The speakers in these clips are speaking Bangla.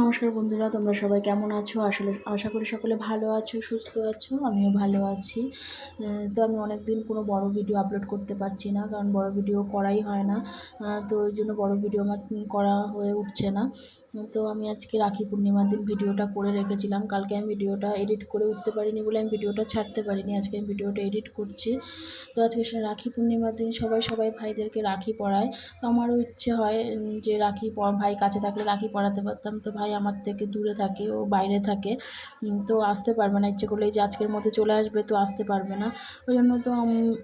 নমস্কার বন্ধুরা, তোমরা সবাই কেমন আছো? আসলে, আশা করি সকলে ভালো আছো, সুস্থ আছো, আমিও ভালো আছি। তো আমি অনেক দিন কোনো বড় ভিডিও আপলোড করতে পারছি না, কারণ বড় ভিডিও করাই হয় না। তো ওই জন্য বড় ভিডিও আমার করা হয়ে উঠছে না। তো আমি আজকে রাখি পূর্ণিমার দিন ভিডিওটা করে রেখেছিলাম। কালকে আমি ভিডিওটা এডিট করে উঠতে পারিনি বলে আমি ভিডিওটা ছাড়তে পারিনি, আজকে আমি ভিডিওটা এডিট করছি। তো আজকে রাখি পূর্ণিমার দিন সবাই সবাই ভাইদেরকে রাখি পরায়। তো আমারও ইচ্ছে হয় যে রাখি ভাই কাছে থাকলে রাখি পরাতে পারতাম, তো ভাই আমার থেকে দূরে থাকে, ও বাইরে থাকে। তো আসতে পারবে না, ইচ্ছে করলে যে আজকের মধ্যে চলে আসবে তো আসতে পারবে না। ওই জন্য তো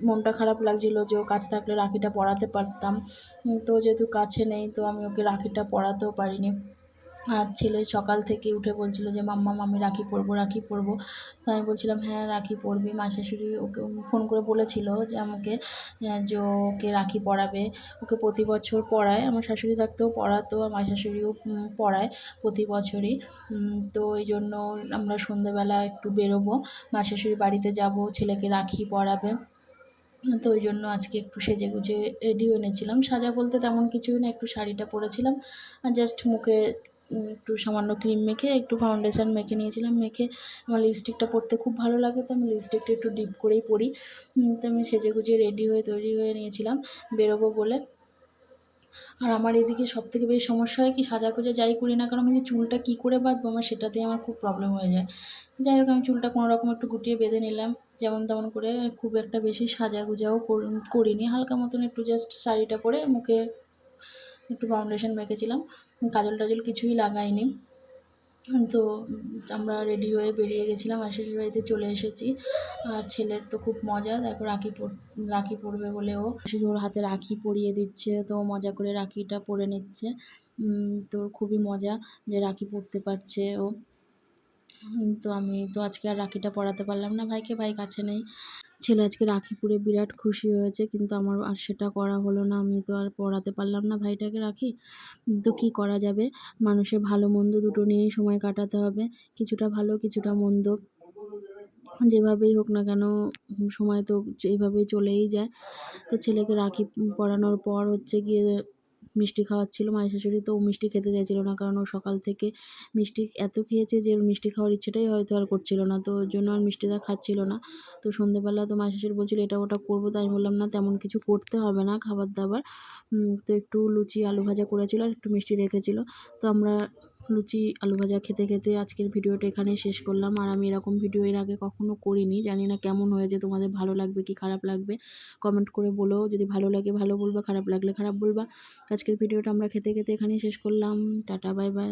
মনটা খারাপ লাগছিল যে ও কাছে থাকলে রাখিটা পড়াতে পারতাম। তো যেহেতু কাছে নেই, তো আমি ওকে রাখিটা পড়াতেও পারিনি। আর ছেলে সকাল থেকে উঠে বলছিল যে, মাম্মা আমি রাখি পরবো রাখি পরবো। তো আমি বলছিলাম হ্যাঁ রাখি পরবি। মা শাশুড়ি ওকে ফোন করে বলেছিল যে, আমাকে যে ওকে রাখি পরাবে, ওকে প্রতি বছর পড়ায় আমার শাশুড়ি থাকতেও পড়াতো, আর মা শাশুড়িও পড়ায় প্রতি বছরই। তো এই জন্য আমরা সন্ধেবেলা একটু বেরোবো। মা শাশুড়ি বাড়িতে যাব, ছেলেকে রাখি পরাবে। তো ওই জন্য আজকে একটু সেজে গুজে রেডিও এনেছিলাম। সাজা বলতে তেমন কিছুই না, একটু শাড়িটা পরেছিলাম। আর জাস্ট মুখে একটু সামান্য ক্রিম মেখে, একটু ফাউন্ডেশন মেখে নিয়েছিলাম। মেখে আমার লিপস্টিকটা পরতে খুব ভালো লাগে, তো আমি লিপস্টিকটা একটু ডিপ করেই পরি। তো আমি সেজে গুজে রেডি হয়ে, তৈরি হয়ে নিয়েছিলাম, বেরোবো বলে। আর আমার এদিকে সব থেকে বেশি সমস্যা হয় কি সাজা গোজা যাই করি না কারণ আমি চুলটা কী করে বাঁধবো আমার সেটাতেই আমার খুব প্রবলেম হয়ে যায়। যাই হোক, আমি চুলটা কোনো রকম একটু গুটিয়ে বেঁধে নিলাম। যেমন তেমন করে খুব একটা বেশি সাজা গুজাও কর- করিনি। হালকা মতন একটু জাস্ট শাড়িটা পরে মুখে একটু ফাউন্ডেশন মেখেছিলাম। কাজল টাজল কিছুই লাগাইনি। তো আমরা রেডি হয়ে বেরিয়ে গেছিলাম আশিস বাড়িতে চলে এসেছি। আর ছেলের তো খুব মজা, দেখো রাখি রাখি পরবে বলে ও। ওর হাতে রাখি পরিয়ে দিচ্ছে, তো মজা করে রাখিটা পরে নিচ্ছে। তো খুবই মজা যে রাখি পরতে পারছে ও। তো আমি, তো আজকে আর রাখিটা পরাতে পারলাম না ভাইকে, ভাই কাছে নেই। ছেলে আজকে রাখি পরে বিরাট খুশি হয়েছে, কিন্তু আমার আর সেটা করা হলো না। আমি তো আর পড়াতে পারলাম না ভাইটাকে রাখি। তো কি করা যাবে? মানুষের ভালো মন্দ দুটো নিয়েই সময় কাটাতে হবে। কিছুটা ভালো, কিছুটা মন্দ। যেভাবেই হোক না কেন সময় তো এইভাবেই চলেই যায়। তো ছেলেকে রাখি পরানোর পর হচ্ছে গিয়ে মিষ্টি খাওয়াচ্ছিল। মায়ের শাশুড়ি তো ও মিষ্টি খেতে চাইছিলো না, কারণ ও সকাল থেকে মিষ্টি এত খেয়েছে যে মিষ্টি খাওয়ার ইচ্ছেটাই হয়তো আর করছিল না। তো ওর জন্য আর মিষ্টিটা খাচ্ছিল না। তো সন্ধেবেলা তো মায়ের শাশুড়ি বলছিল, এটা ওটা করব। তো আমি বললাম, না, তেমন কিছু করতে হবে না খাবার দাবার। তো একটু লুচি, আলু ভাজা করেছিল আর একটু মিষ্টি রেখেছিল। তো আমরা লুচি, আলু ভাজা খেতে খেতে আজকের ভিডিওটা এখানে শেষ করলাম। আর আমি এরকম ভিডিও এর আগে কখনো করিনি। জানি না কেমন হয়েছে, তোমাদের ভালো লাগবে কি খারাপ লাগবে? কমেন্ট করে বলো। যদি ভালো লাগে ভালো বলবা, খারাপ লাগলে খারাপ বলবা। আজকের ভিডিওটা আমরা খেতে খেতে এখানেই শেষ করলাম। Tata bye bye